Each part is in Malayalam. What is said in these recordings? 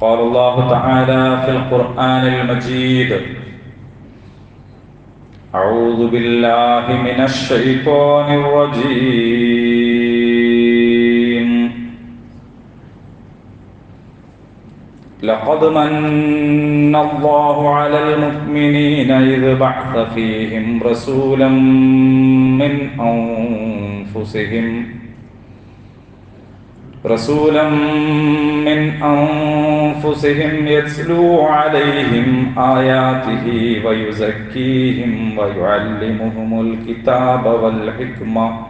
قال الله تعالى في القرآن المجيد أعوذ بالله من الشيطان الرجيم. لقد من الله على المؤمنين إذ بعث فيهم رسولا من أنفسهم رسولا من أنفسهم يتلو عليهم آياته ويزكيهم ويعلمهم الكتاب والحكمة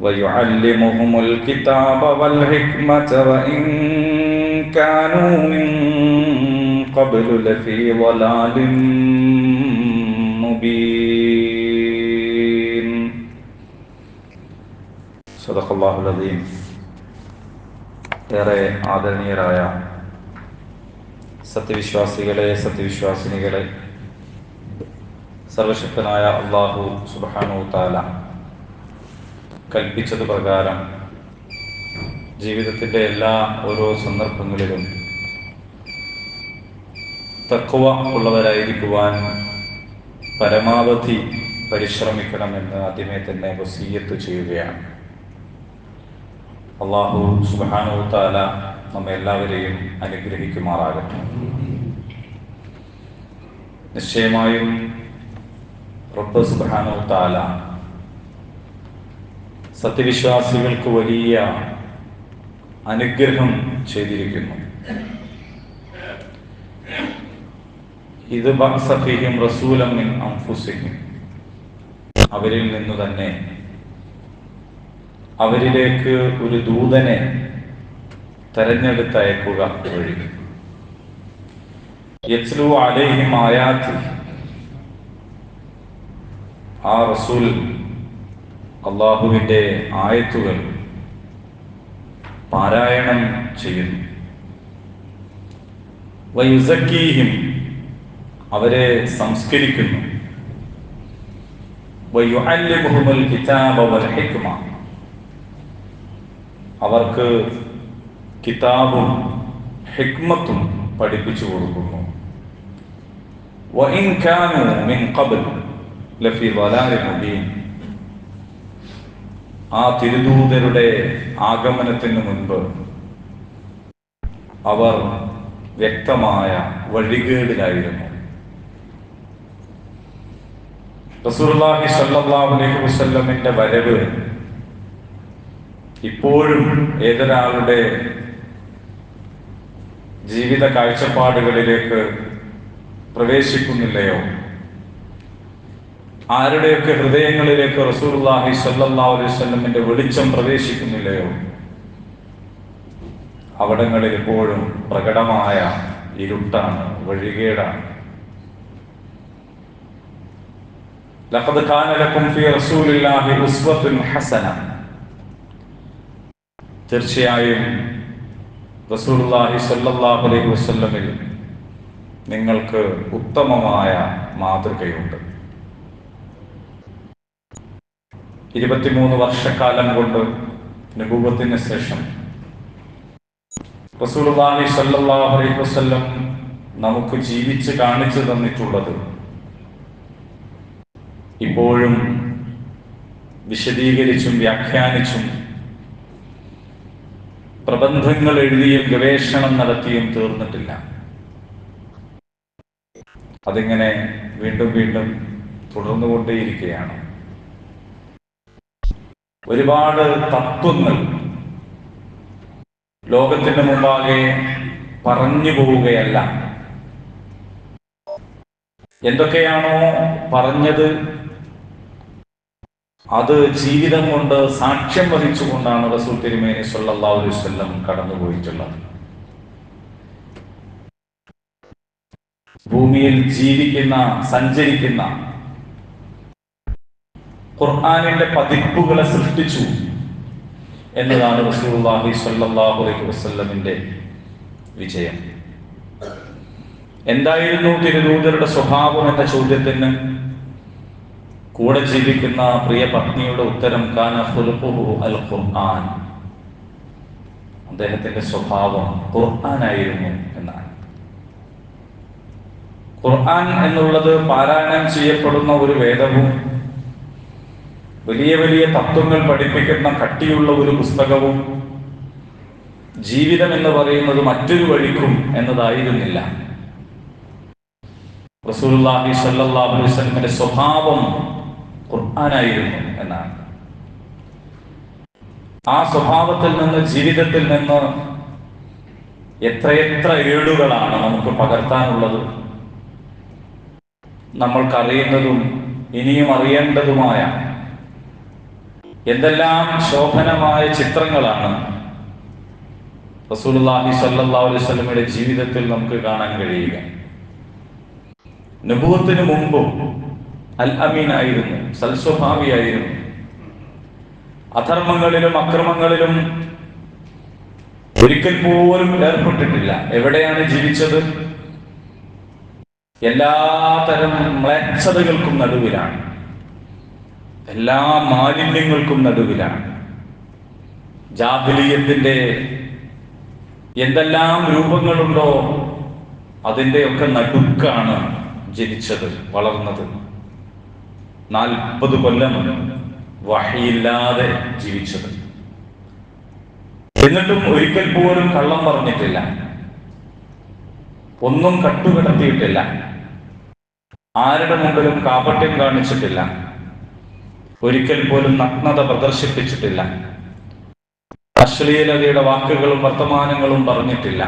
ويعلمهم الكتاب والحكمة وإن كانوا من قبل لفي ضلال مبين. സദഖല്ലാഹുലീം ഏറെ ആദരണീയരായ സത്യവിശ്വാസികളെ സത്യവിശ്വാസിനികളെ സർവശക്തനായ അള്ളാഹു സുബാനു താല കൽപ്പിച്ചത് പ്രകാരം ജീവിതത്തിന്റെ എല്ലാ ഓരോ സന്ദർഭങ്ങളിലും തക്കുവ ഉള്ളവരായിരിക്കുവാൻ പരമാവധി പരിശ്രമിക്കണമെന്ന് ആദ്യമേ തന്നെ വസീയത്ത് ചെയ്യുകയാണ്. അള്ളാഹു സുബാനുത്താല താല നമ്മെ എല്ലാവരെയും അനുഗ്രഹിക്കുമാറാകട്ടെ. നിശ്ചയമായും റബ്ബ് സുബാനുത്താല താല സത്യവിശ്വാസികൾക്ക് വലിയ അനുഗ്രഹം ചെയ്തിരിക്കുന്നു. ഇത് റസൂലം അവരിൽ നിന്ന് തന്നെ അവരിലേക്ക് ഒരു ദൂതനെ തെരഞ്ഞെടുത്തയക്കുക വഴി. യസ്ലു അലൈഹിം ആയാത്തി ആ റസൂൽ അള്ളാഹുവിന്റെ ആയത്തുകൾ പാരായണം ചെയ്യുന്നു. വയുസക്കീഹിം അവരെ സംസ്കരിക്കുന്നു. വയുഅല്ലിമുഹുൽ കിതാബ വൽ ഹിക്മ. അവർക്ക് കിതാബും ഹിക്മത്തും പഠിപ്പിച്ചു കൊടുക്കുന്നു. ആ തിരുദൂതരുടെ ആഗമനത്തിന് മുൻപ് അവർ വ്യക്തമായ വഴികേടിലായിരുന്നു. റസൂർലാഹി സല്ലാഹുലൈഹി വസല്ലമിന്റെ വരവ് ഇപ്പോഴും ഏതൊരാളുടെ ജീവിത കാഴ്ചപ്പാടുകളിലേക്ക് പ്രവേശിക്കുന്നില്ലയോ? ആരുടെയൊക്കെ ഹൃദയങ്ങളിലേക്ക് റസൂർലാഹി സല്ലാ അലൈവല്ലമിന്റെ വെളിച്ചം പ്രവേശിക്കുന്നില്ലയോ? അവിടങ്ങളിൽ ഇപ്പോഴും പ്രകടമായ ഇരുട്ടാണ് വഴികേടാണ്. ലഖദ് കാന ലക്കും ഫീ റസൂലില്ലാഹി ഉസ്വത്തുൻ ഹസന. തീർച്ചയായും അലൈഹി വസല്ലമിൽ നിങ്ങൾക്ക് ഉത്തമമായ മാതൃകയുണ്ട്. ഇരുപത്തിമൂന്ന് വർഷക്കാലം കൊണ്ട് അനുഭവത്തിന് ശേഷം റസൂലുള്ളാഹി സ്വല്ലല്ലാഹു അലൈഹി വസല്ലം നമുക്ക് ജീവിച്ച് കാണിച്ചു തന്നിട്ടുള്ളത് ഇപ്പോഴും വിശദീകരിച്ചും വ്യാഖ്യാനിച്ചും പ്രബന്ധങ്ങൾ എഴുതിയും ഗവേഷണം നടത്തിയും തീർന്നിട്ടില്ല. അതിങ്ങനെ വീണ്ടും വീണ്ടും തുടർന്നുകൊണ്ടേയിരിക്കുകയാണ്. ഒരുപാട് തത്വങ്ങൾ ലോകത്തിന് മുമ്പാകെ പറഞ്ഞു പോവുകയല്ല. എന്തൊക്കെയാണോ പറഞ്ഞത് അത് ജീവിതം കൊണ്ട് സാക്ഷ്യം വഹിച്ചുകൊണ്ടാണ് റസൂൽ തിരുമേനി സല്ലല്ലാഹു അലൈഹി വസല്ലം കടന്നുപോയിട്ടുള്ളത്. ഭൂമിയിൽ ജീവിക്കുന്ന സഞ്ചരിക്കുന്ന ഖുർആാനിന്റെ പതിപ്പുകളെ സൃഷ്ടിച്ചു എന്നതാണ് റസൂലുള്ളാഹി സല്ലാഹു അലൈഹി വസ്ല്ലമിന്റെ വിജയം. എന്തായിരുന്നു തിരുദൂതരുടെ സ്വഭാവം എന്ന ചോദ്യത്തിന് കൂടെ ജീവിക്കുന്ന പ്രിയ പത്നിയുടെ ഉത്തരം കാന അൽ ഖുർആൻ അദ്ദേഹത്തിന്റെ സ്വഭാവം ഖുർആനായിരുന്നു എന്നാണ്. ഖുർആൻ എന്നുള്ളത് പാരായണം ചെയ്യപ്പെടുന്ന ഒരു വേദവും വലിയ വലിയ തത്വങ്ങൾ പഠിപ്പിക്കുന്ന കട്ടിയുള്ള ഒരു പുസ്തകവും ജീവിതം എന്ന് പറയുന്നത് മറ്റൊരു വഴിക്കും എന്നതായിരുന്നില്ല. റസൂൽ അലൈഹി സ്വഭാവം ഖുർആനായിരുന്നു എന്നാണ്. ആ സ്വഭാവത്തിൽ നിന്ന് ജീവിതത്തിൽ നിന്ന് എത്രയെത്ര ഏടുകളാണ് നമുക്ക് പകർത്താനുള്ളത്. നമ്മൾക്കറിയുന്നതും ഇനിയും അറിയേണ്ടതുമായ എന്തെല്ലാം ശോഭനമായ ചിത്രങ്ങളാണ് റസൂലുള്ളാഹി സല്ലല്ലാഹു അലൈഹി ജീവിതത്തിൽ നമുക്ക് കാണാൻ കഴിയുക. നബുവത്തിന് മുമ്പും അൽ അമീൻ ആയിരുന്നു. സൽസ്വഭാവിയായിരുന്നു അധർമ്മങ്ങളിലും അക്രമങ്ങളിലും ഒരിക്കൽ പോലും ഏർപ്പെട്ടിട്ടില്ല. എവിടെയാണ് ജീവിച്ചത്? എല്ലാ തരം മ്ലേച്ഛതകൾക്കും നടുവിലാണ്. എല്ലാ മാലിന്യങ്ങൾക്കും നടുവിലാണ്. ജാബിലിയത്തിന്റെ എന്തെല്ലാം രൂപങ്ങളുണ്ടോ അതിന്റെയൊക്കെ നടുക്കാണ് ജനിച്ചത് വളർന്നത്. നാൽപ്പത് കൊല്ലം വഹയില്ലാതെ ജീവിച്ചത്. എന്നിട്ടും ഒരിക്കൽ പോലും കള്ളം പറഞ്ഞിട്ടില്ല. ഒന്നും കട്ടുകിടത്തിയിട്ടില്ല. ആരുടെ മുമ്പിലും കാപട്യം കാണിച്ചിട്ടില്ല. ഒരിക്കൽ പോലും നഗ്നത പ്രദർശിപ്പിച്ചിട്ടില്ല. അശ്ലീലതയുടെ വാക്കുകളും വർത്തമാനങ്ങളും പറഞ്ഞിട്ടില്ല.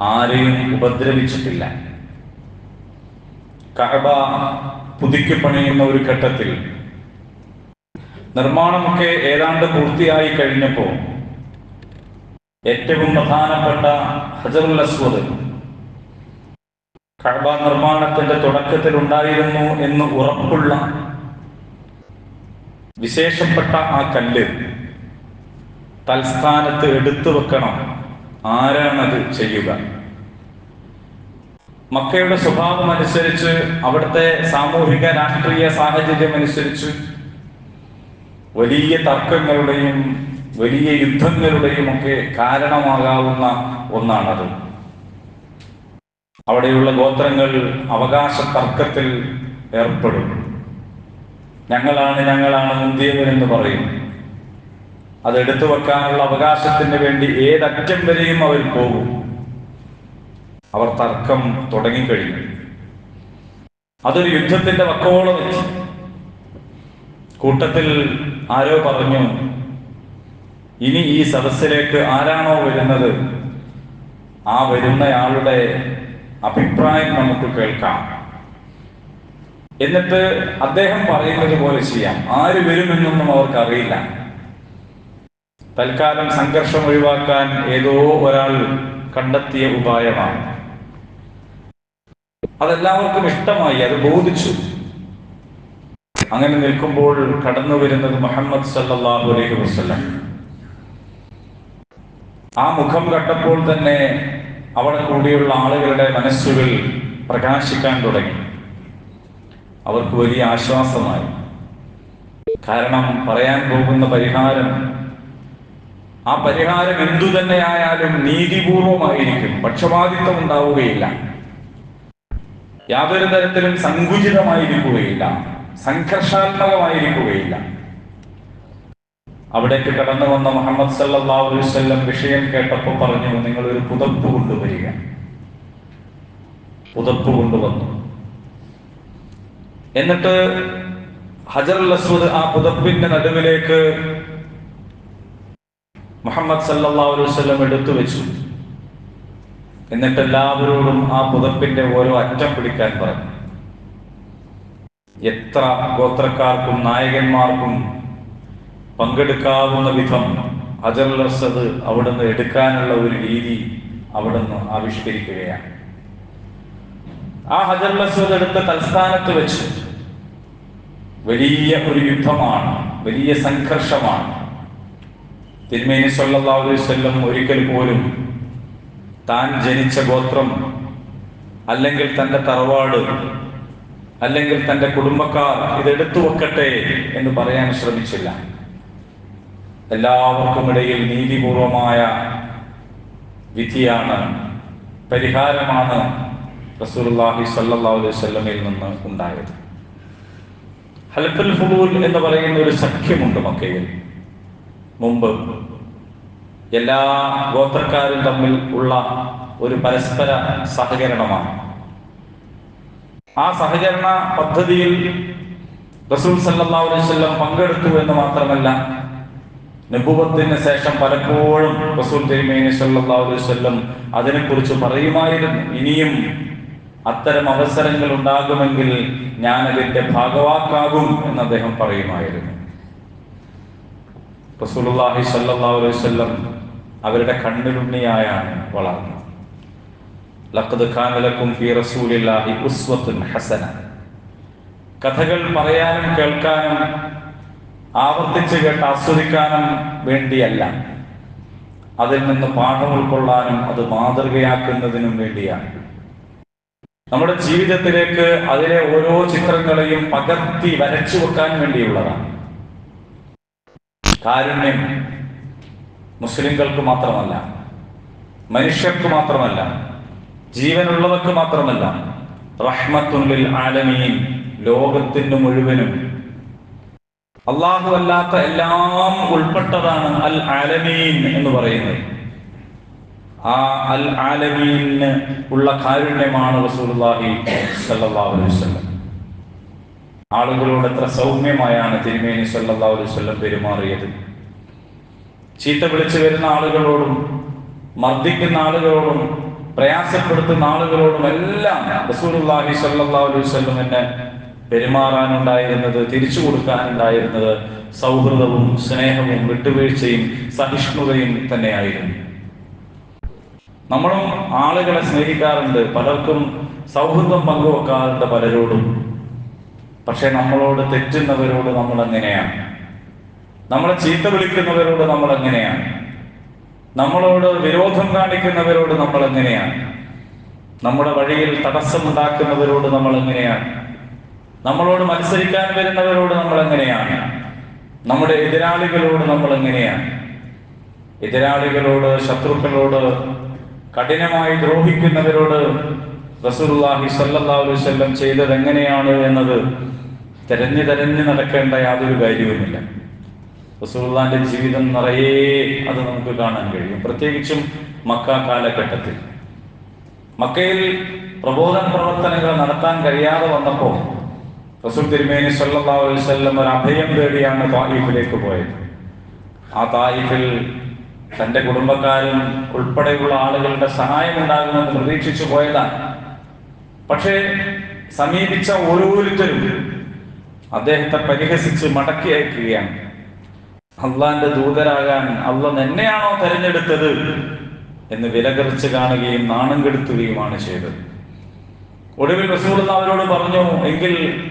ആരെയും ഉപദ്രവിച്ചിട്ടില്ല. കഅബ പുതുക്കി പണിയുന്ന ഒരു ഘട്ടത്തിൽ. നിർമ്മാണമൊക്കെ ഏതാണ്ട് പൂർത്തിയായി കഴിഞ്ഞപ്പോൾ ഏറ്റവും പ്രധാനപ്പെട്ട ഹജറുൽ അസ്വദ് കഴബ നിർമ്മാണത്തിന്റെ തുടക്കത്തിൽ ഉണ്ടായിരുന്നു എന്ന് ഉറപ്പുള്ള വിശേഷപ്പെട്ട ആ കല്ല് തൽസ്ഥാനത്ത് എടുത്തു വെക്കണം ആരാണത് ചെയ്യുക? മക്കയുടെ സ്വഭാവം അനുസരിച്ച് അവിടുത്തെ സാമൂഹിക രാഷ്ട്രീയ സാഹചര്യം അനുസരിച്ച് വലിയ തർക്കങ്ങളുടെയും വലിയ യുദ്ധങ്ങളുടെയും ഒക്കെ കാരണമാകാവുന്ന ഒന്നാണത്. അവിടെയുള്ള ഗോത്രങ്ങൾ അവകാശ തർക്കത്തിൽ ഏർപ്പെടും. ഞങ്ങളാണ് ഞങ്ങളാണ് മുന്തിയവരെന്ന് പറയും. അത് എടുത്തു വെക്കാനുള്ള അവകാശത്തിന് വേണ്ടി ഏതറ്റം വരെയും അവർ പോകും. അവർ തർക്കം തുടങ്ങിക്കഴിഞ്ഞു. അതൊരു യുദ്ധത്തിന്റെ വക്കോളം എത്തി കൂട്ടത്തിൽ ആരോ പറഞ്ഞു ഇനി ഈ സദസ്സിലേക്ക് ആരാണോ വരുന്നത്? ആ വരുന്നയാളുടെ അഭിപ്രായം നമുക്ക് കേൾക്കാം. എന്നിട്ട് അദ്ദേഹം പറയുന്നത് പോലെ ചെയ്യാം. ആര് വരുമെന്നൊന്നും അവർക്കറിയില്ല. തൽക്കാലം സംഘർഷം ഒഴിവാക്കാൻ ഏതോ ഒരാൾ കണ്ടെത്തിയ ഉപായമാണ്. അതെല്ലാവർക്കും ഇഷ്ടമായി അത് ബോധിച്ചു. അങ്ങനെ നിൽക്കുമ്പോൾ കടന്നു വരുന്നത് മുഹമ്മദ് സല്ലല്ലാഹു അലൈഹി വസല്ലം. ആ മുഖം കണ്ടപ്പോൾ തന്നെ അവിടെ കൂടിയുള്ള ആളുകളുടെ മനസ്സുകൾ പ്രകാശിക്കാൻ തുടങ്ങി. അവർക്ക് വലിയ ആശ്വാസമായി. കാരണം പറയാൻ പോകുന്ന പരിഹാരം ആ പരിഹാരം എന്തു തന്നെയായാലും നീതിപൂർവമായിരിക്കും പക്ഷപാതിത്വം ഉണ്ടാവുകയില്ല. യാതൊരു തരത്തിലും സങ്കുചിതമായിരിക്കുകയില്ല. സംഘർഷാത്മകമായിരിക്കുകയില്ല. അവിടേക്ക് കടന്നു വന്ന മുഹമ്മദ് വസല്ലം വിഷയം കേട്ടപ്പോൾ പറഞ്ഞു നിങ്ങൾ ഒരു പുതപ്പ് കൊണ്ടുവരിക. പുതപ്പ് കൊണ്ടുവന്നു. എന്നിട്ട് ഹജറുൽ അസ്വദ് ആ പുതപ്പിന്റെ നടുവിലേക്ക് മുഹമ്മദ് വസല്ലം എടുത്തു വെച്ചു എന്നിട്ട് എല്ലാവരോടും ആ പുതപ്പിന്റെ ഓരോ അറ്റം പിടിക്കാൻ പറഞ്ഞു. എത്ര ഗോത്രക്കാർക്കും നായകന്മാർക്കും പങ്കെടുക്കാവുന്ന വിധം അജർലസത് അവിടുന്ന് എടുക്കാനുള്ള ഒരു രീതി അവിടുന്ന് ആവിഷ്കരിക്കുകയാണ്. ആ ഹജർലസത് എടുത്ത തൽസ്ഥാനത്ത് വെച്ച് വലിയ ഒരു യുദ്ധമാണ് വലിയ സംഘർഷമാണ്. തിരുമേനി വസല്ലം ഒരിക്കൽ പോലും താൻ ജനിച്ച ഗോത്രം അല്ലെങ്കിൽ തന്റെ തറവാട് അല്ലെങ്കിൽ തന്റെ കുടുംബക്കാർ ഇതെടുത്തു വെക്കട്ടെ എന്ന് പറയാൻ ശ്രമിച്ചില്ല. എല്ലാവർക്കും ഇടയിൽ നീതിപൂർവമായ വിധിയാണ് പരിഹാരമാണ് റസൂലുള്ളാഹി സ്വല്ലല്ലാഹു അലൈഹി വസല്ലമയിൽ നിന്ന് ഉണ്ടായത്. ഹൽഫുൽ ഫുലൂൽ എന്ന് പറയുന്ന ഒരു സഖ്യമുണ്ട് മക്കയിൽ. മുമ്പ് എല്ലാ ഗോത്രക്കാരും തമ്മിൽ ഉള്ള ഒരു പരസ്പര സഹകരണമാണ്. ആ സഹകരണ പദ്ധതിയിൽ റസൂൽ വസല്ലം പങ്കെടുത്തു എന്ന് മാത്രമല്ല നബുവത്തിന് ശേഷം പലപ്പോഴും റസൂൽ തിരുമേനി സല്ലല്ലാഹു അലൈഹി വസല്ലം അതിനെക്കുറിച്ച് പറയുമായിരുന്നു. ഇനിയും അത്തരം അവസരങ്ങൾ ഉണ്ടാകുമെങ്കിൽ ഞാൻ അതിന്റെ ഭാഗവാക്കാകും എന്ന് അദ്ദേഹം പറയുമായിരുന്നു. റസൂലുള്ളാഹി സല്ലല്ലാഹു അലൈഹി വസല്ലം അവരുടെ കണ്ണിലുണ്ണിയായാണ് വളർന്നത്. ലഖദ് ഖാന ലക്കും ഫീ റസൂലില്ലാഹി ഉസ്വത്തുൻ ഹസന. കഥകൾ പറയാനും കേൾക്കാനും ആവർത്തിച്ച് കേട്ട് ആസ്വദിക്കാനും വേണ്ടിയല്ല. അതിൽ നിന്ന് പാഠം ഉൾക്കൊള്ളാനും അത് മാതൃകയാക്കുന്നതിനും വേണ്ടിയാണ്. നമ്മുടെ ജീവിതത്തിലേക്ക് അതിലെ ഓരോ ചിത്രങ്ങളെയും പകർത്തി വരച്ചു വെക്കാൻ വേണ്ടിയുള്ളതാണ്. കാരുണ്യം മുസ്ലിങ്ങൾക്ക് മാത്രമല്ല മനുഷ്യർക്ക് മാത്രമല്ല ജീവനുള്ളവർക്ക് മാത്രമല്ല റഹ്മത്തുള്ളിൽ ആലമീൻ ലോകത്തിന്റെ മുഴുവനും. അള്ളാഹു അല്ലാത്ത എല്ലാം ഉൾപ്പെട്ടതാണ് അൽ ആലമീൻ എന്ന് പറയുന്നത്. ആ അൽ ആലമീന് ഉള്ള കാരുണ്യമാണ് സല്ലല്ലാഹു അലൈഹി വസല്ലം. ആളുകളോട് എത്ര സൗമ്യമായാണ് തിരുമേനി അലൈഹി വസല്ലം പെരുമാറിയത്. ചീത്ത വിളിച്ചു വരുന്ന ആളുകളോടും മർദ്ദിക്കുന്ന ആളുകളോടും പ്രയാസപ്പെടുത്തുന്ന ആളുകളോടും എല്ലാം റസൂലുള്ളാഹി സല്ലല്ലാഹു അലൈഹി വസല്ലം എന്നെ പെരുമാറാനുണ്ടായിരുന്നത് തിരിച്ചു കൊടുക്കാനുണ്ടായിരുന്നത് സൗഹൃദവും സ്നേഹവും വിട്ടുവീഴ്ചയും സഹിഷ്ണുതയും തന്നെയായിരുന്നു. നമ്മളും ആളുകളെ സ്നേഹിക്കാറുണ്ട് പലർക്കും സൗഹൃദം പങ്കുവെക്കാറുണ്ട് പലരോടും. പക്ഷെ നമ്മളോട് തെറ്റുന്നവരോട് നമ്മൾ എങ്ങനെയാണ് നമ്മളെ ചീത്ത വിളിക്കുന്നവരോട് നമ്മൾ എങ്ങനെയാണ് നമ്മളോട് വിരോധം കാണിക്കുന്നവരോട് നമ്മൾ എങ്ങനെയാണ് നമ്മുടെ വഴിയിൽ തടസ്സമുണ്ടാക്കുന്നവരോട് നമ്മൾ എങ്ങനെയാണ് നമ്മളോട് മത്സരിക്കാൻ വരുന്നവരോട് നമ്മൾ എങ്ങനെയാണ് നമ്മുടെ എതിരാളികളോട് നമ്മൾ എങ്ങനെയാണ് എതിരാളികളോട് ശത്രുക്കളോട് കഠിനമായി ദ്രോഹിക്കുന്നവരോട് റസൂലുള്ളാഹി സല്ലാസ്വല്ലം ചെയ്തത് എങ്ങനെയാണ് എന്നത് തെരഞ്ഞു തെരഞ്ഞു നടക്കേണ്ട യാതൊരു കാര്യവുമില്ല. റസൂലുള്ളാന്റെ ജീവിതം നിറയെ അത് നമുക്ക് കാണാൻ കഴിയും. പ്രത്യേകിച്ചും മക്ക കാലഘട്ടത്തിൽ. മക്കയിൽ പ്രബോധന പ്രവർത്തനങ്ങൾ നടത്താൻ കഴിയാതെ വന്നപ്പോൾ റസൂൽ തിരുമേനി സല്ലല്ലാഹു അലൈഹി വസല്ലം ഒരു അഭയം തേടിയാണ് തായിഫിലേക്ക് പോയത്. ആ തായിഫിൽ തന്റെ കുടുംബക്കാരും ഉൾപ്പെടെയുള്ള ആളുകളുടെ സഹായം ഉണ്ടാകുമെന്ന് പ്രതീക്ഷിച്ചു പോയതാണ്. പക്ഷേ സമീപിച്ച ഓരോരുത്തരും അദ്ദേഹത്തെ പരിഹസിച്ച് മടക്കി അയക്കുകയാണ്. അള്ളാന്റെ ദൂതരാകാൻ അള്ള എന്നെയാണോ തെരഞ്ഞെടുത്തത് എന്ന് വിലകറിച്ച് കാണുകയും നാണം കെടുത്തുകയുമാണ് ചെയ്തത്. ഒടുവിൽ റസൂൽ അവരോട് പറഞ്ഞു എങ്കിൽ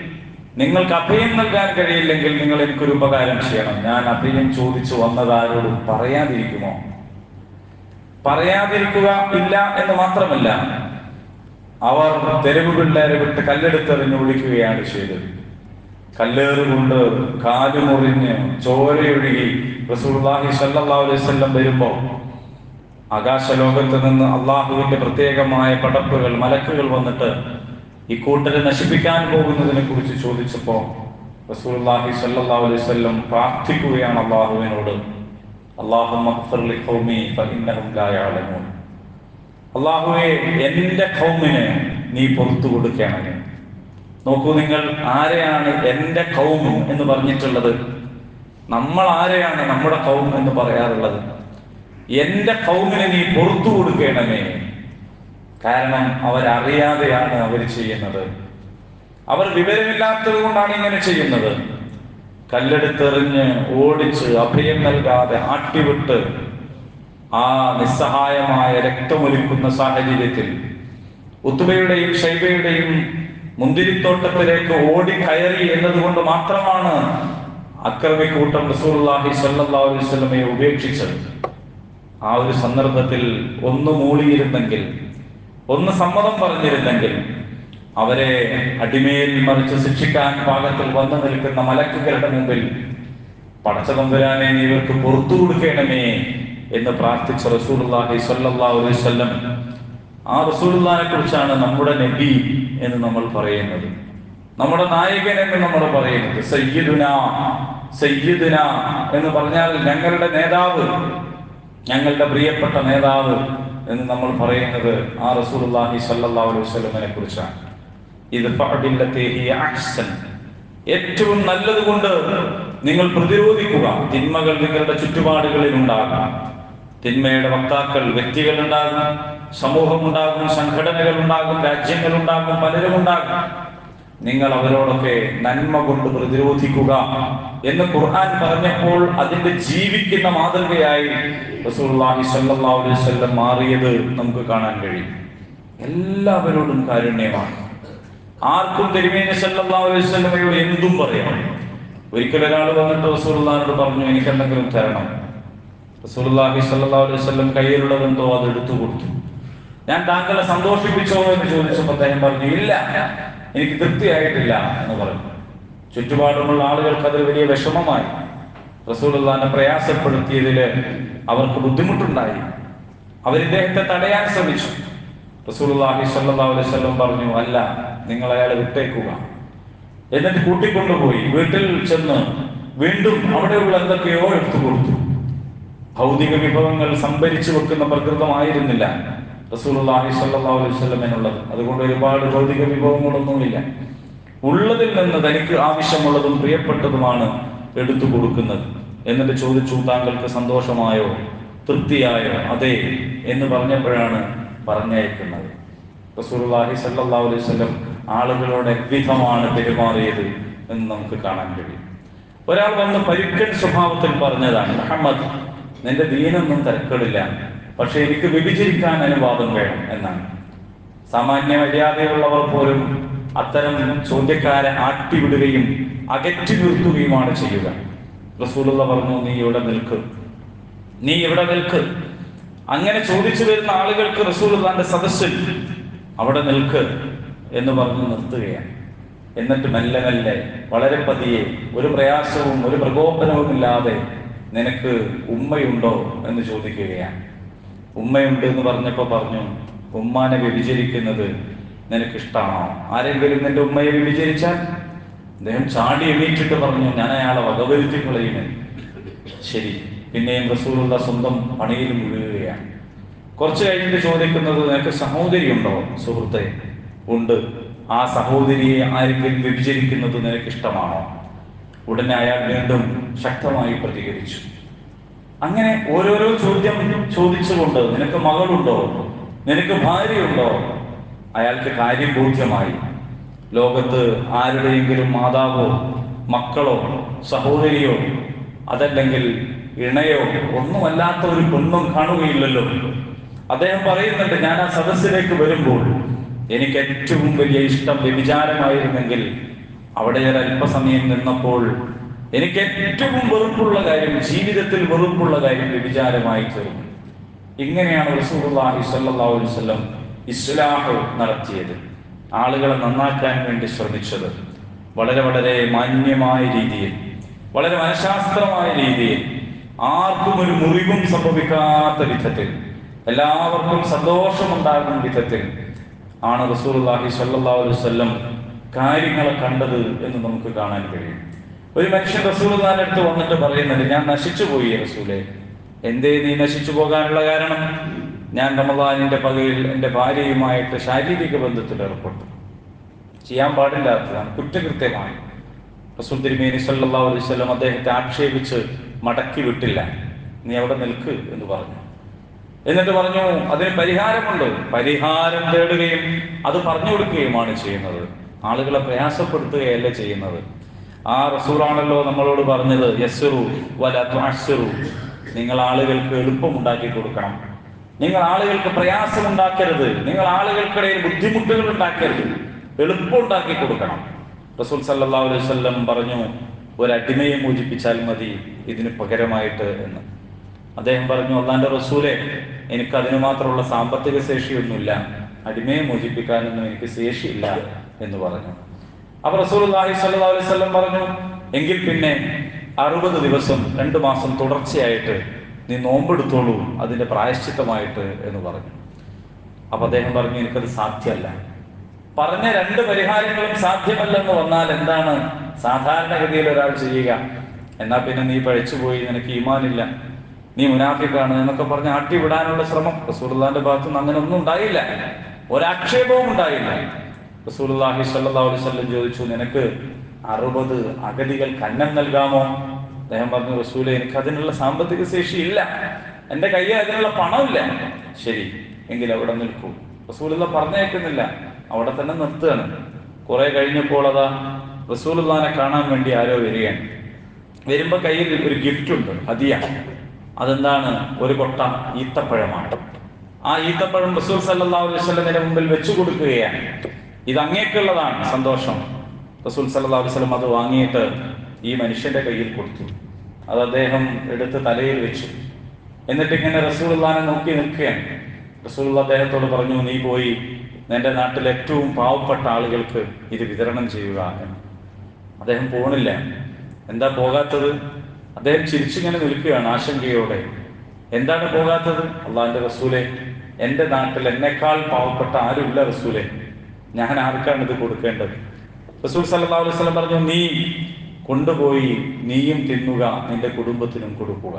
നിങ്ങൾക്ക് അഭയം നൽകാൻ കഴിയില്ലെങ്കിൽ നിങ്ങൾ എനിക്കൊരു ഉപകാരം ചെയ്യണം. ഞാൻ അഭയം ചോദിച്ചു വന്നതാരോടും പറയാതിരിക്കുമോ? പറയാതിരിക്കുക ഇല്ല എന്ന് മാത്രമല്ല അവർ തെരുവ് പിള്ളേരെ വിട്ട് കല്ലെടുത്തെറിഞ്ഞ് ഒഴിക്കുകയാണ് ചെയ്തത്. കല്ലേറ് കൊണ്ട് കാലുമുറിഞ്ഞ് ചോരയൊഴുകി റസൂർലാഹി സല്ലാ അലൈഹി വസല്ലം വരുമ്പോൾ ആകാശലോകത്ത് നിന്ന് അള്ളാഹുവിന്റെ പ്രത്യേകമായ പടപ്പുകൾ മലക്കുകൾ വന്നിട്ട് ഈ കൂട്ടരെ നശിപ്പിക്കാൻ പോകുന്നതിനെ കുറിച്ച് ചോദിച്ചപ്പോ റസൂലുള്ളാഹി സല്ലാ അലൈഹി വസല്ലം പ്രാർത്ഥിക്കുകയാണ് അള്ളാഹുവിനോട്. അള്ളാഹുമ്മ അള്ളാഹുവെ എന്റെ കൗമിന് നീ പുറത്തു കൊടുക്കണമേ. നോക്കൂ നിങ്ങൾ ആരെയാണ് എന്റെ കൗം എന്ന് പറഞ്ഞിട്ടുള്ളത്? നമ്മൾ ആരെയാണ് നമ്മുടെ കൗം എന്ന് പറയാറുള്ളത്? എന്റെ കൗമിനെ നീ പുറത്തു കൊടുക്കണമേ. കാരണം അവരറിയാതെയാണ് അവർ ചെയ്യുന്നത്. അവർ വിവരമില്ലാത്തത് കൊണ്ടാണ് ഇങ്ങനെ ചെയ്യുന്നത്. കല്ലെടുത്തെറിഞ്ഞ് ഓടിച്ച് അഭയം നൽകാതെ ആട്ടിവിട്ട് ആ നിസ്സഹായമായ രക്തമൊലിക്കുന്ന സാഹചര്യത്തിൽ ഉത്തുബയുടെയും ഷൈബയുടെയും മുന്തിരിത്തോട്ടത്തിലേക്ക് ഓടി കയറി എന്നതുകൊണ്ട് മാത്രമാണ് അക്രമിക്കൂട്ടം റസൂലുള്ളാഹി സ്വല്ലല്ലാഹു അലൈഹി വസല്ലമയെ ഉപേക്ഷിച്ചത്. ആ ഒരു സന്ദർഭത്തിൽ ഒന്ന് മൂളിയിരുന്നെങ്കിൽ ഒന്ന് സമ്മതം പറഞ്ഞിരുന്നെങ്കിൽ അവരെ അടിമയിൽ മറിച്ച് ശിക്ഷിക്കാൻ പാകത്തിൽ വന്നു നിൽക്കുന്ന മലക്കുകളുടെ മുമ്പിൽ പടച്ച തമ്പുരാനെ ഇവർക്ക് പുറത്തു കൊടുക്കണമേ എന്ന് പ്രാർത്ഥിച്ച റസൂലുള്ളാഹി സ്വല്ലല്ലാഹു അലൈഹി വസല്ലം ആ റസൂലുള്ളാഹിനെ കുറിച്ചാണ് നമ്മുടെ നബി എന്ന് നമ്മൾ പറയുന്നത്. നമ്മുടെ നായകൻ എന്ന് നമ്മൾ പറയുന്നത്. സയ്യിദുന സയ്യിദുന എന്ന് പറഞ്ഞാൽ ഞങ്ങളുടെ നേതാവ് ഞങ്ങളുടെ പ്രിയപ്പെട്ട നേതാവ് എന്ന് നമ്മൾ പറയുന്നത് ആ റസൂലുള്ളാഹി സ്വല്ലല്ലാഹു അലൈഹി കുറിച്ചാണ്. ഇത് അഹ്സൻ. ഏറ്റവും നല്ലത് കൊണ്ട് നിങ്ങൾ പ്രതിരോധിക്കുക. തിന്മകൾ നിങ്ങളുടെ ചുറ്റുപാടുകളിൽ ഉണ്ടാകാം തിന്മയുടെ വക്താക്കൾ വ്യക്തികൾ ഉണ്ടാകും സമൂഹം ഉണ്ടാകും സംഘടനകൾ ഉണ്ടാകും രാജ്യങ്ങൾ ഉണ്ടാകും പലരും ഉണ്ടാകും നിങ്ങൾ അവരോടൊക്കെ നന്മ കൊണ്ട് പ്രതിരോധിക്കുക എന്ന് ഖുർആൻ പറഞ്ഞപ്പോൾ അതിന്റെ ജീവിക്കുന്ന മാതൃകയായി റസൂലുള്ളാഹി സ്വല്ലല്ലാഹു അലൈഹി വസല്ലം മാറിയത് നമുക്ക് കാണാൻ കഴിയും. എല്ലാവരോടും കാരുണ്യമാണ്. ആർക്കും തിരുമേനി സല്ലല്ലാഹു അലൈഹി വസല്ലമയോട് എന്തും പറയാം. ഒരിക്കൽ ഒരാൾ വന്നിട്ട് റസൂലുള്ളാഹിനോട് പറഞ്ഞു എനിക്ക് എന്തെങ്കിലും തരണം. റസൂലുള്ളാഹി അലൈഹി വസല്ലം കയ്യിലുള്ളതെന്തോ അത് എടുത്തു കൊടുത്തു. ഞാൻ താങ്കളെ സന്തോഷിപ്പിച്ചോ എന്ന് ചോദിച്ചപ്പോൾ അദ്ദേഹം പറഞ്ഞു ഇല്ല എനിക്ക് തൃപ്തിയായിട്ടില്ല എന്ന് പറഞ്ഞു. ചുറ്റുപാടുമുള്ള ആളുകൾക്ക് അതിൽ വലിയ വിഷമമായി. റസൂലുള്ളാഹിനെ പ്രയാസപ്പെടുത്തിയതിൽ അവർക്ക് ബുദ്ധിമുട്ടുണ്ടായി. അവർ ഇദ്ദേഹത്തെ തടയാൻ ശ്രമിച്ചു. റസൂലുള്ളാഹി സ്വല്ലല്ലാഹു അലൈഹി വസല്ലം പറഞ്ഞു അല്ല നിങ്ങൾ അയാളെ വിട്ടേക്കുക. എന്നിട്ട് കൂട്ടിക്കൊണ്ടുപോയി. വീട്ടിൽ ചെന്ന് വീണ്ടും അവിടെയുള്ള എന്തൊക്കെയോ എടുത്തു കൊടുത്തു. ഭൗതിക വിഭവങ്ങൾ സംഭരിച്ചു വെക്കുന്ന പ്രകൃതമായിരുന്നില്ല അലൈഹി വസല്ലമിനുള്ളത്. അതുകൊണ്ട് ഒരുപാട് ഭൗതിക വിഭവങ്ങളൊന്നുമില്ല. ഉള്ളതിൽ നിന്ന് തനിക്ക് ആവശ്യമുള്ളതും പ്രിയപ്പെട്ടതുമാണ് എടുത്തു കൊടുക്കുന്നത്. എന്നിട്ട് ചോദിച്ചു താങ്കൾക്ക് സന്തോഷമായോ? തൃപ്തിയായോ? അതെ എന്ന് പറഞ്ഞപ്പോഴാണ് പറഞ്ഞയക്കുന്നത്. റസൂലുള്ളാഹി സ്വല്ലല്ലാഹു അലൈഹി വസല്ലം ആളുകളോട് എവിധമാണ് പെരുമാറിയത് എന്ന് നമുക്ക് കാണാൻ കഴിയും. ഒരാൾ വന്ന് പരുക്കൻ സ്വഭാവത്തിൽ പറഞ്ഞതാണ് മുഹമ്മദ് നിന്റെ ദീനൊന്നും തരക്കേടില്ല പക്ഷെ എനിക്ക് വിഭജിക്കാൻ അനുവാദം വേണം എന്നാണ്. സാമാന്യ മര്യാദയുള്ളവർ പോലും അത്തരം ചോദ്യക്കാരെ ആട്ടിവിടുകയും അകറ്റി നിർത്തുകയുമാണ് ചെയ്യുക. റസൂലുള്ള പറഞ്ഞു നീ ഇവിടെ നിൽക്ക്. നീ ഇവിടെ നിൽക്ക്. അങ്ങനെ ചോദിച്ചു വരുന്ന ആളുകൾക്ക് റസൂലുള്ളാന്റെ സദസ്സിൽ അവിടെ നിൽക്ക് എന്ന് പറഞ്ഞു നിർത്തുകയാണ്. എന്നിട്ട് മെല്ലെ മെല്ലെ വളരെ പതിയെ ഒരു പ്രയാസവും ഒരു പ്രകോപനവും ഇല്ലാതെ നിനക്ക് ഉമ്മയുണ്ടോ എന്ന് ചോദിക്കുകയാണ്. ഉമ്മയുണ്ട് എന്ന് പറഞ്ഞപ്പോ പറഞ്ഞു ഉമ്മാനെ വ്യഭിചരിക്കുന്നത് നിനക്ക് ഇഷ്ടമാണോ ആരെങ്കിലും നിന്റെ ഉമ്മയെ വ്യഭിചരിച്ചാൽ? അദ്ദേഹം ചാടി എണീറ്റിട്ട് പറഞ്ഞു ഞാൻ അയാളെ വകവരുത്തി കളയുന്നു. ശരി പിന്നെയും റസൂലുള്ള സ്വന്തം പണിയിൽ മുഴുകുകയാണ്. കുറച്ച് കഴിഞ്ഞിട്ട് ചോദിക്കുന്നത് നിനക്ക് സഹോദരി ഉണ്ടോ സുഹൃത്തെ ഉണ്ട്. ആ സഹോദരിയെ ആരെങ്കിലും വ്യഭിചരിക്കുന്നത് നിനക്ക് ഇഷ്ടമാണോ ഉടനെ അയാൾ വീണ്ടും ശക്തമായി പ്രതികരിച്ചു. അങ്ങനെ ഓരോരോ ചോദ്യം ചോദിച്ചുകൊണ്ട് നിനക്ക് മകളുണ്ടോ? നിനക്ക് ഭാര്യയുണ്ടോ? അയാൾക്ക് കാര്യം ബോധ്യമായി. ലോകത്ത് ആരുടെയെങ്കിലും മാതാവോ മക്കളോ സഹോദരിയോ അതല്ലെങ്കിൽ ഇണയോ ഒന്നുമല്ലാത്ത ഒരു പെണ്ണും കാണുകയില്ലല്ലോ. അദ്ദേഹം പറയുന്നുണ്ട് ഞാൻ ആ സദസ്സിലേക്ക് വരുമ്പോൾ എനിക്ക് ഏറ്റവും വലിയ ഇഷ്ടം വ്യഭിചാരമായിരുന്നെങ്കിൽ അവിടെ ഞാൻ അല്പസമയം നിന്നപ്പോൾ എനിക്ക് ഏറ്റവും വെറുപ്പുള്ള കാര്യം ജീവിതത്തിൽ വെറുപ്പുള്ള കാര്യം വ്യഭിചാരമായി തീർന്നു ഇങ്ങനെയാണ് വസല്ലം ഇസ്ലാഹ് നടത്തിയത്. ആളുകളെ നന്നാക്കാൻ വേണ്ടി ശ്രമിച്ചത് വളരെ വളരെ മാന്യമായ രീതിയിൽ വളരെ മനഃശാസ്ത്രമായ രീതിയിൽ. ആർക്കും ഒരു മുറിവും സംഭവിക്കാത്ത വിധത്തിൽ എല്ലാവർക്കും സന്തോഷമുണ്ടാകുന്ന വിധത്തിൽ ആണ് സ്വല്ലല്ലാഹു അലൈഹി വസല്ലം കാര്യങ്ങളെ കണ്ടത് എന്ന് നമുക്ക് കാണാൻ കഴിയും. ഒരു മനുഷ്യൻ റസൂലുള്ളാഹിന്റെ അടുത്ത് വന്നിട്ട് പറയുന്നുണ്ട് ഞാൻ നശിച്ചു പോയി റസൂലെ. എന്തേ നീ നശിച്ചു പോകാനുള്ള കാരണം? ഞാൻ റമദാനിന്റെ പകയിൽ എന്റെ ഭാര്യയുമായിട്ട് ശാരീരിക ബന്ധത്തിൽ ഏർപ്പെട്ടു. ചെയ്യാൻ പാടില്ലാത്തതാണ് കുറ്റകൃത്യമാണ് റസൂൽ തിരുമേനി സല്ലല്ലാഹു അലൈഹി വസല്ലം അദ്ദേഹത്തെ ആക്ഷേപിച്ച് മടക്കി വിട്ടില്ല. നീ അവിടെ നിൽക്ക് എന്ന് പറഞ്ഞു. എന്നിട്ട് പറഞ്ഞു അതിന് പരിഹാരമുണ്ട്. പരിഹാരം തേടുകയും അത് പറഞ്ഞു കൊടുക്കുകയുമാണ് ചെയ്യുന്നത്. ആളുകളെ പ്രയാസപ്പെടുത്തുകയല്ല ചെയ്യുന്നത്. ആ റസൂലാണല്ലോ നമ്മളോട് പറഞ്ഞത് യസ്റു വല നിങ്ങൾ ആളുകൾക്ക് എളുപ്പമുണ്ടാക്കി കൊടുക്കണം. നിങ്ങൾ ആളുകൾക്ക് പ്രയാസം ഉണ്ടാക്കരുത് നിങ്ങൾ ആളുകൾക്കിടയിൽ ബുദ്ധിമുട്ടുകൾ ഉണ്ടാക്കരുത്. എളുപ്പം ഉണ്ടാക്കി കൊടുക്കണം. റസൂൽ സല്ലാ അലൈഹി വസല്ലം പറഞ്ഞു ഒരു അടിമയെ മോചിപ്പിച്ചാൽ മതി ഇതിന് പകരമായിട്ട് എന്ന്. അദ്ദേഹം പറഞ്ഞു അള്ളാന്റെ റസൂലെ എനിക്ക് അതിന് മാത്രമുള്ള സാമ്പത്തിക ശേഷിയൊന്നുമില്ല. അടിമയെ മോചിപ്പിക്കാനൊന്നും എനിക്ക് ശേഷിയില്ല. എന്ന് പറഞ്ഞു. അപ്പൊ സ്വല്ലല്ലാഹു അലൈഹി വസല്ലം പറഞ്ഞു എങ്കിൽ പിന്നെ അറുപത് ദിവസം രണ്ട് മാസം തുടർച്ചയായിട്ട് നീ നോമ്പെടുത്തോളൂ അതിന്റെ പ്രായശ്ചിത്തമായിട്ട് എന്ന് പറഞ്ഞു. അപ്പൊ അദ്ദേഹം പറഞ്ഞു എനിക്കത് സാധ്യമല്ല. പറഞ്ഞ രണ്ട് പരിഹാരങ്ങളും സാധ്യമല്ലെന്ന് വന്നാൽ എന്താണ്? സാധാരണഗതിയിൽ ഒരാൾ ചെയ്യുക എന്നാ പിന്നെ നീ പഴിച്ചുപോയി നിനക്ക് ഈമാനില്ല നീ മുനാഫിക്കാണ് എന്നൊക്കെ പറഞ്ഞ് ആട്ടിവിടാനുള്ള ശ്രമം റസൂർദാന്റെ ഭാഗത്തുനിന്ന് അങ്ങനെ ഒന്നും ഉണ്ടായില്ല. ഒരാക്ഷേപവും ഉണ്ടായില്ല. റസൂലുള്ളാഹി സ്വല്ലല്ലാഹു അലൈഹി വസല്ലം ചോദിച്ചു നിനക്ക് അറുപത് അഗതികൾ കന്നം നൽകാമോ? അദ്ദേഹം പറഞ്ഞു റസൂലെ എനിക്ക് അതിനുള്ള സാമ്പത്തിക ശേഷി ഇല്ല. എന്റെ കയ്യിൽ അതിനുള്ള പണമില്ല ശരി എങ്കിൽ അവിടെ നിൽക്കൂ. റസൂലുള്ള പറഞ്ഞേക്കുന്നില്ല. അവിടെ തന്നെ നിർത്തുകയാണ്. കുറെ കഴിഞ്ഞപ്പോൾ അതാ റസൂലുള്ളാനെ കാണാൻ വേണ്ടി ആരോ വരികയാണ്. വരുമ്പോ കയ്യിൽ ഒരു ഗിഫ്റ്റ് ഉണ്ട് ഹദിയ അതെന്താണ്? ഒരു കൊട്ട ഈത്തപ്പഴമാണ്. ആ ഈത്തപ്പഴം റസൂൽ സല്ലാ അലൈഹി വസല്ലമിന്റെ മുമ്പിൽ വെച്ചു കൊടുക്കുകയാണ്. ഇത് അങ്ങേക്കുള്ളതാണ് സന്തോഷം. റസൂൽ സല്ലാ വസല്ലം അത് വാങ്ങിയിട്ട് ഈ മനുഷ്യന്റെ കയ്യിൽ കൊടുത്തു. അത് അദ്ദേഹം എടുത്ത് തലയിൽ വെച്ചു. എന്നിട്ട് ഇങ്ങനെ റസൂലുള്ളാനെ നോക്കി നിൽക്കുകയാണ്. റസൂൽ അദ്ദേഹത്തോട് പറഞ്ഞു നീ പോയി നിന്റെ നാട്ടിലെ ഏറ്റവും പാവപ്പെട്ട ആളുകൾക്ക് ഇത് വിതരണം ചെയ്യുക എന്ന്. അദ്ദേഹം പോണില്ല. എന്താ പോകാത്തത്? അദ്ദേഹം ചിരിച്ചിങ്ങനെ നിൽക്കുകയാണ് ആശങ്കയോടെ. എന്താണ് പോകാത്തത്? അള്ളാഹിന്റെ റസൂലെ എന്റെ നാട്ടിൽ എന്നെക്കാൾ പാവപ്പെട്ട ആരുമില്ല റസൂലെ? ഞാൻ ആർക്കാണ് ഇത് കൊടുക്കേണ്ടത്? റസൂൽ സല്ലാ അലൈഹി പറഞ്ഞു നീ കൊണ്ടുപോയി നീയും തിന്നുക നിന്റെ കുടുംബത്തിനും കൊടുക്കുക.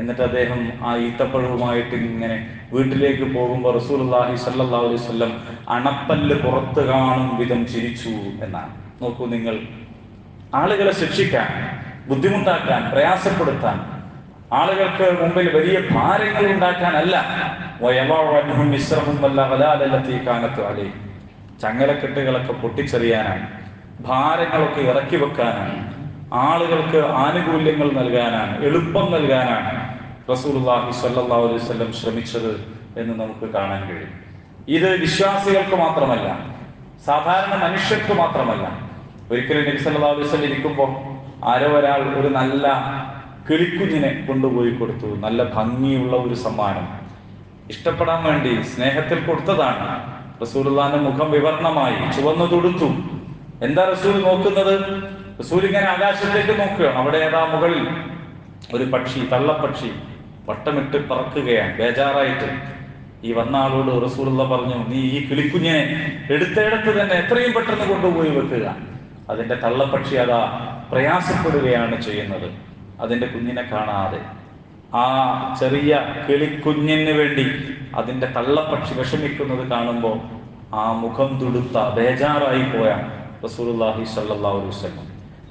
എന്നിട്ട് അദ്ദേഹം ആ ഈത്തപ്പഴവുമായിട്ട് ഇങ്ങനെ വീട്ടിലേക്ക് പോകുമ്പോൾ റസൂലുള്ളാഹി സല്ലല്ലാഹു അലൈഹി അണപ്പല്ല് പുറത്ത് കാണും വിധം ചിരിച്ചു എന്നാണ്. നോക്കൂ നിങ്ങൾ ആളുകളെ ശിക്ഷിക്കാൻ ബുദ്ധിമുട്ടാക്കാൻ പ്രയാസപ്പെടുത്താൻ ആളുകൾക്ക് മുമ്പിൽ വലിയ ഭാരങ്ങൾ ഉണ്ടാക്കാനല്ല. ചങ്ങലക്കെട്ടുകളൊക്കെ പൊട്ടിച്ചെറിയാനാണ് ഭാരങ്ങളൊക്കെ ഇറക്കി വെക്കാനാണ് ആളുകൾക്ക് ആനുകൂല്യങ്ങൾ നൽകാനാണ് എളുപ്പം നൽകാനാണ് റസൂലുള്ളാഹി സ്വല്ലല്ലാഹു അലൈഹി വസല്ലം ശ്രമിച്ചത് എന്ന് നമുക്ക് കാണാൻ കഴിയും. ഇത് വിശ്വാസികൾക്ക് മാത്രമല്ല സാധാരണ മനുഷ്യർക്ക് മാത്രമല്ല. ഒരിക്കലും നബി സല്ലാ അലൈഹി വസല്ലം ഇരിക്കുമ്പോൾ ആരോ ഒരാൾ ഒരു നല്ല കിളിക്കുഞ്ഞിനെ കൊണ്ടുപോയി കൊടുത്തു നല്ല ഭംഗിയുള്ള ഒരു സമ്മാനം. ഇഷ്ടപ്പെടാൻ വേണ്ടി സ്നേഹത്തിൽ കൊടുത്തതാണ്. റസൂലുള്ളാന്റെ മുഖം വിവർണമായി ചുവന്നു തൊടുത്തു. എന്താ റസൂൽ നോക്കുന്നത്? റസൂൽ ഇങ്ങനെ ആകാശത്തേക്ക് നോക്കുകയാണ്. അവിടെ ഏതാ മുകളിൽ? ഒരു പക്ഷി തള്ളപ്പക്ഷി വട്ടമിട്ട് പറക്കുകയാണ്. ബേജാറായിട്ട്. ഈ വന്ന ആളോട് റസൂലുള്ള പറഞ്ഞു നീ ഈ കിളിക്കുഞ്ഞിനെ എടുത്തയിടത്ത് തന്നെ എത്രയും പെട്ടെന്ന് കൊണ്ടുപോയി വെക്കുക. അതിന്റെ തള്ളപ്പക്ഷി അതാ പ്രയാസപ്പെടുകയാണ് ചെയ്യുന്നത്. അതിന്റെ കുഞ്ഞിനെ കാണാതെ. ആ ചെറിയ കിളിക്കുഞ്ഞിന് വേണ്ടി അതിന്റെ തള്ളപ്പക്ഷി വിഷമിക്കുന്നത് കാണുമ്പോൾ ആ മുഖം തുടുത്ത ബേജാറായി പോയ റസൂലുള്ളാഹി സ്വല്ലല്ലാഹു അലൈഹി വസല്ലം.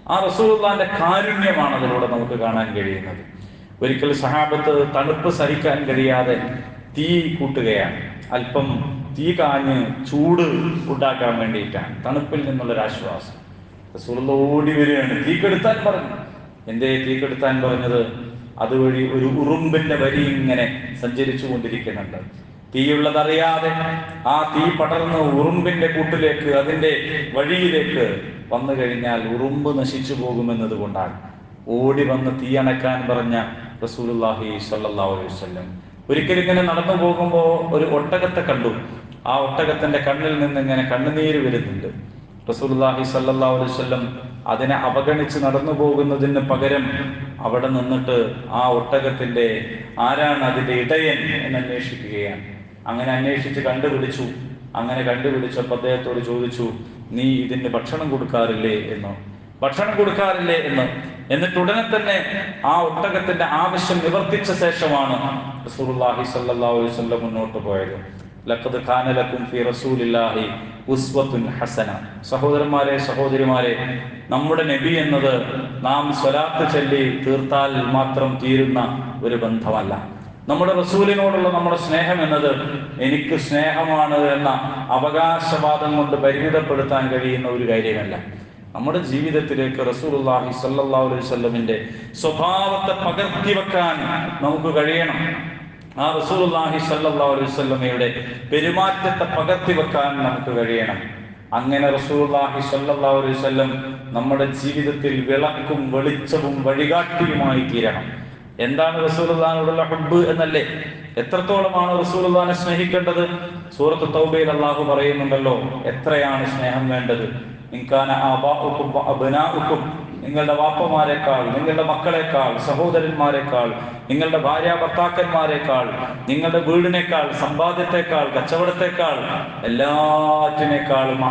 ആ റസൂലുള്ളാന്റെ കാരുണ്യമാണ് അതിലൂടെ നമുക്ക് കാണാൻ കഴിയുന്നത്. ഒരിക്കൽ സഹാബത്ത് തണുപ്പ് സഹിക്കാൻ കഴിയാതെ തീ കൂട്ടുകയാണ്. അല്പം തീ കാഞ്ഞ് ചൂട് ഉണ്ടാക്കാൻ വേണ്ടിയിട്ടാണ്. തണുപ്പിൽ നിന്നുള്ളൊരു ആശ്വാസം. റസൂലുള്ള ഓടി വരികയാണ്. തീ കെടുത്താൻ പറഞ്ഞു. എന്തേ തീ കെടുത്താൻ പറഞ്ഞത്? അതുവഴി ഒരു ഉറുമ്പിന്റെ വരി ഇങ്ങനെ സഞ്ചരിച്ചു കൊണ്ടിരിക്കുന്നുണ്ട് തീയുള്ളതറിയാതെ ആ തീ പടർന്ന് ഉറുമ്പിന്റെ കൂട്ടിലേക്ക് അതിന്റെ വഴിയിലേക്ക് വന്നു കഴിഞ്ഞാൽ ഉറുമ്പ് നശിച്ചു പോകുമെന്നത് കൊണ്ടാണ്. ഓടി വന്ന് തീ അണക്കാൻ പറഞ്ഞ സ്വല്ലല്ലാഹു അലൈഹി വസല്ലം. ഒരിക്കൽ ഇങ്ങനെ നടന്നു പോകുമ്പോൾ ഒരു ഒട്ടകത്തെ കണ്ടു. ആ ഒട്ടകത്തിന്റെ കണ്ണിൽ നിന്ന് ഇങ്ങനെ കണ്ണുനീര് വരുന്നുണ്ട്. സ്വല്ലല്ലാഹു അലൈഹി വസല്ലം അതിനെ അവഗണിച്ച് നടന്നു പോകുന്നതിന് പകരം അവിടെ നിന്നിട്ട് ആ ഒട്ടകത്തിന്റെ ആരാണ് അതിന്റെ ഇടയൻ എന്ന് അന്വേഷിക്കുകയാണ്. അങ്ങനെ അന്വേഷിച്ച് കണ്ടുപിടിച്ചു. അങ്ങനെ കണ്ടുപിടിച്ചപ്പോൾ അദ്ദേഹത്തോട് ചോദിച്ചു നീ ഇതിന് ഭക്ഷണം കൊടുക്കാറില്ലേ? എന്നോ. ഭക്ഷണം കൊടുക്കാറില്ലേ? എന്ന്. എന്നിട്ട് ഉടനെ തന്നെ ആ ഒട്ടകത്തിന്റെ ആവശ്യം നിവർത്തിച്ച ശേഷമാണ് റസൂലുള്ളാഹി സ്വല്ലല്ലാഹു അലൈഹി വസല്ലം മുന്നോട്ട് പോയത്. ലഖദ് ഖാനലക്കും ഫി റസൂലില്ലാഹി ഉസ്വത്തുൻ ഹസന. സഹോദരന്മാരെ സഹോദരിമാരെ നമ്മുടെ നബി എന്നത് നാം സ്വലാത്ത് ചൊല്ലി തീർത്താൽ മാത്രം തീരുന്ന ഒരു ബന്ധമല്ല. നമ്മുടെ റസൂലിനോടുള്ള നമ്മുടെ സ്നേഹം എന്നത് എനിക്ക് സ്നേഹമാണ് എന്ന അവകാശവാദം കൊണ്ട് പരിമിതപ്പെടുത്താൻ കഴിയുന്ന ഒരു കാര്യമല്ല. നമ്മുടെ ജീവിതത്തിലേക്ക് റസൂലുള്ളാഹി സ്വല്ലല്ലാഹു അലൈഹി വസല്ലമിന്റെ സ്വഭാവത്തെ പകർത്തി വെക്കാൻ നമുക്ക് കഴിയണം. ആ റസൂലുള്ളാഹി സ്വല്ലല്ലാഹു അലൈഹി വസല്ലമയുടെ പെരുമാറ്റത്തെ പകർത്തി വെക്കാൻ നമുക്ക് കഴിയണം. അങ്ങനെ സ്വല്ലല്ലാഹു അലൈഹി വസല്ലം നമ്മുടെ ജീവിതത്തിൽ വിളക്കും വെളിച്ചവും വഴികാട്ടിയുമായി തീരണം. എന്താണ് റസൂലുള്ളാഹിനോടുള്ള ഹബ്ബ് എന്നല്ലേ? എത്രത്തോളമാണ് റസൂലുള്ളാഹിനെ സ്നേഹിക്കേണ്ടത്? സൂറത്ത് തൗബയിൽ അള്ളാഹു പറയുന്നുണ്ടല്ലോ എത്രയാണ് സ്നേഹം വേണ്ടത്? ഇൻകാന ആബാഉക്കും വഅബ്നാഉക്കും നിങ്ങളുടെ വാപ്പമാരെക്കാൾ നിങ്ങളുടെ മക്കളെക്കാൾ സഹോദരന്മാരെക്കാൾ നിങ്ങളുടെ ഭാര്യ ഭർത്താക്കന്മാരെക്കാൾ നിങ്ങളുടെ വീടിനേക്കാൾ സമ്പാദ്യത്തെക്കാൾ കച്ചവടത്തെക്കാൾ എല്ലാറ്റിനേക്കാളും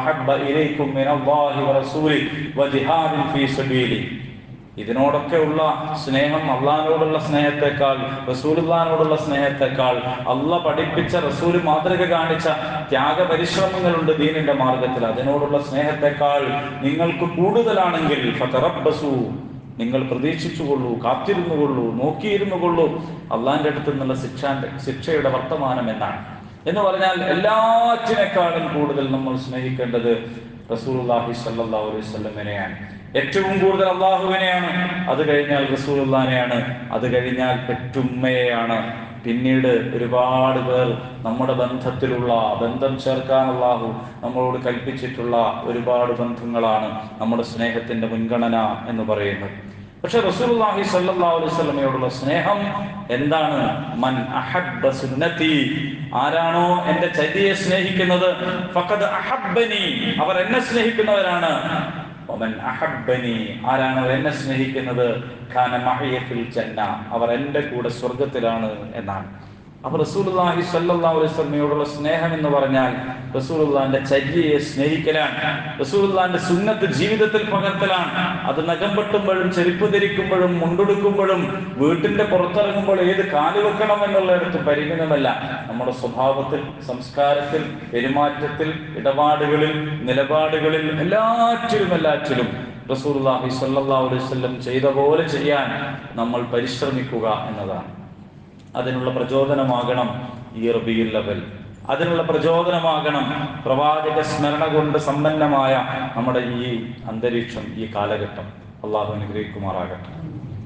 അഹബ്ബ ഇലൈക്കും മിനല്ലാഹി വറസൂലി വജിഹാദിൻ ഫീ സബീലി ഇതിനോടൊക്കെ ഉള്ള സ്നേഹം അള്ളഹാനോടുള്ള സ്നേഹത്തെക്കാൾ റസൂലുള്ളാനോടുള്ള സ്നേഹത്തെക്കാൾ അള്ള പഠിപ്പിച്ച റസൂൽ മാതൃക കാണിച്ച ത്യാഗ പരിശ്രമങ്ങളുണ്ട് ദീനിന്റെ മാർഗത്തിൽ. അതിനോടുള്ള സ്നേഹത്തെക്കാൾ നിങ്ങൾക്ക് കൂടുതലാണെങ്കിൽ ഫതറബ്ബസു നിങ്ങൾ പ്രതീക്ഷിച്ചുകൊള്ളൂ കാത്തിരുന്നുകൊള്ളൂ നോക്കിയിരുന്നുകൊള്ളൂ. അള്ളാന്റെ അടുത്ത് നിന്നുള്ള ശിക്ഷാന്റെ ശിക്ഷയുടെ വർത്തമാനം എന്നാണ്. എന്ന് പറഞ്ഞാൽ എല്ലാറ്റിനേക്കാളും കൂടുതൽ നമ്മൾ സ്നേഹിക്കേണ്ടത് സ്വല്ലല്ലാഹു അലൈഹി വസല്ലമനെയാണ് ഏറ്റവും കൂടുതൽ അള്ളാഹുവിനെയാണ് അത് കഴിഞ്ഞാൽ റസൂലുള്ളാനെയാണ് അത് കഴിഞ്ഞാൽ പെറ്റുമ്മയെയാണ്. പിന്നീട് ഒരുപാട് പേർ നമ്മുടെ ബന്ധത്തിലുള്ള ബന്ധം ചേർക്കാൻ അള്ളാഹു നമ്മളോട് കൽപ്പിച്ചിട്ടുള്ള ഒരുപാട് ബന്ധങ്ങളാണ് നമ്മുടെ സ്നേഹത്തിന്റെ മുൻഗണന എന്ന് പറയുന്നത്. പക്ഷെ റസൂലുള്ളാഹി സല്ലല്ലാഹു അലൈഹി വസല്ലമയോടുള്ള സ്നേഹം എന്താണ്? മൻ അഹബ്ബ സുന്നതി ആരാണോ എന്റെ ചര്യയെ സ്നേഹിക്കുന്നത്? ഫഖദ് അഹബ്ബനി. അവർ എന്നെ സ്നേഹിക്കുന്നവരാണ്. ആരാണ് എന്നെ സ്നേഹിക്കുന്നത്? ഖാന മഹയഫിൽ ജന്ന. അവർ എന്റെ കൂടെ സ്വർഗത്തിലാണ് എന്നാണ്. അപ്പൊ റസൂലി വസല്ലമയോടുള്ള സ്നേഹം എന്ന് പറഞ്ഞാൽ റസൂലുള്ളാഹിന്റെ ചര്യയെ സ്നേഹിക്കലാണ്. റസൂലുള്ളാഹിന്റെ സുന്നത്ത് ജീവിതത്തിൽ പകർത്തലാണ്. അത് നഖം വെട്ടുമ്പോഴും ചെരുപ്പ് ധരിക്കുമ്പോഴും മുണ്ടെടുക്കുമ്പോഴും വീട്ടിന്റെ പുറത്തിറങ്ങുമ്പോൾ ഏത് കാൽ വെക്കണം എന്നുള്ളിടത്ത് പരിമിതമല്ല നമ്മുടെ സ്വഭാവത്തിൽ സംസ്കാരത്തിൽ പെരുമാറ്റത്തിൽ ഇടപാടുകളിൽ നിലപാടുകളിൽ എല്ലാറ്റിലും എല്ലാറ്റിലും സ്വല്ലല്ലാഹു അലൈഹി വസല്ലം ചെയ്ത പോലെ ചെയ്യാൻ നമ്മൾ പരിശ്രമിക്കുക എന്നതാണ്. അതിനുള്ള പ്രചോദനമാകണം ഈ റബിയുൽ അവൽ. അതിനുള്ള പ്രചോദനമാകണം പ്രവാചക സ്മരണ കൊണ്ട് സമ്പന്നമായ നമ്മുടെ ഈ അന്തരീക്ഷം ഈ കാലഘട്ടം. അള്ളാഹു അനുഗ്രഹിക്കുമാറാകട്ടെ.